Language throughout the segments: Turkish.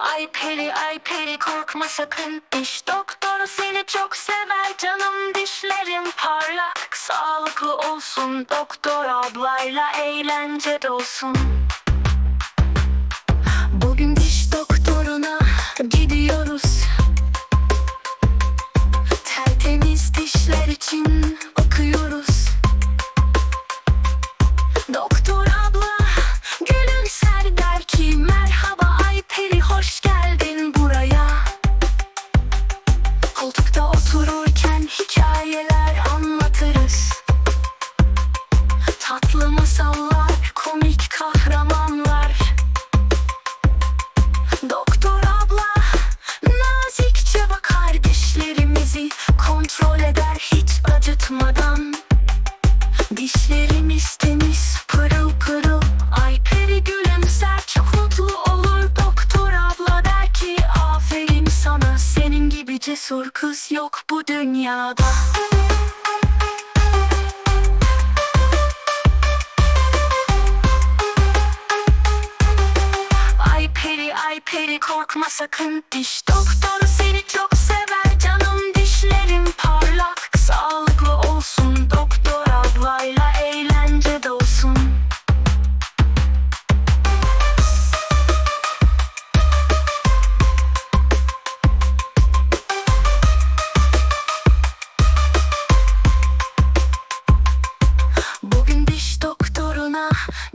Ay peri ay peri korkma sakın. Diş doktoru seni çok sever Canım. Dişlerim parlak Sağlıklı olsun. Doktor ablayla eğlence dolsun Bugün hikayeler anlatırız. Tatlı masallar, komik kahramanlar. Doktor abla nazikçe bakar dişlerimizi. Kontrol eder hiç acıtmadan. Dişlerimiz temiz pırıl pırıl. Ay peri gülümser çok mutlu olur. Doktor abla der ki aferin sana Senin gibi cesur kız bu dünyada. Ay peri ay peri korkma sakın Diş. Doktoru seni çok sever Canım dişlerim parlak. Sağlıklı olsun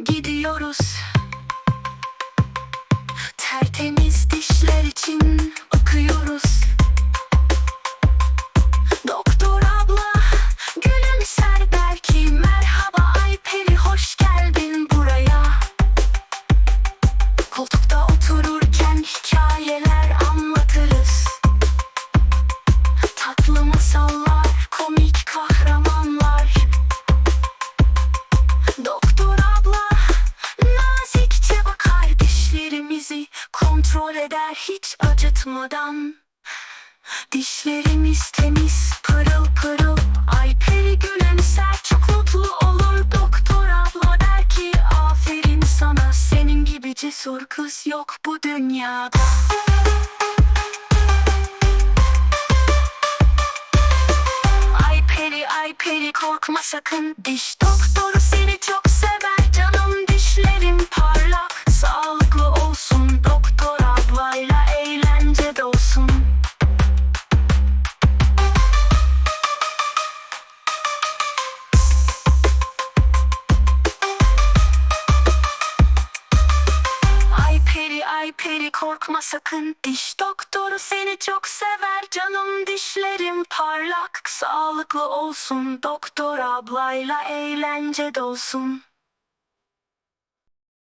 gidiyoruz. Tertemiz dişler için bakıyoruz Doktor abla gülümser der ki Merhaba Ayperi hoş geldin buraya. Koltukta otururken hikayeler anlatırız. Tatlı masallar, komik kahramanlar hiç acıtmadan. Dişlerimiz temiz pırıl pırıl. Ay peri gülümser çok mutlu olur. Doktor abla der ki aferin sana Senin gibi cesur kız yok bu dünyada. Ay peri ay peri korkma sakın. Diş doktoru ay peri korkma sakın. Diş doktoru seni çok sever. Canım dişlerim parlak. Sağlıklı olsun Doktor ablayla eğlence dolsun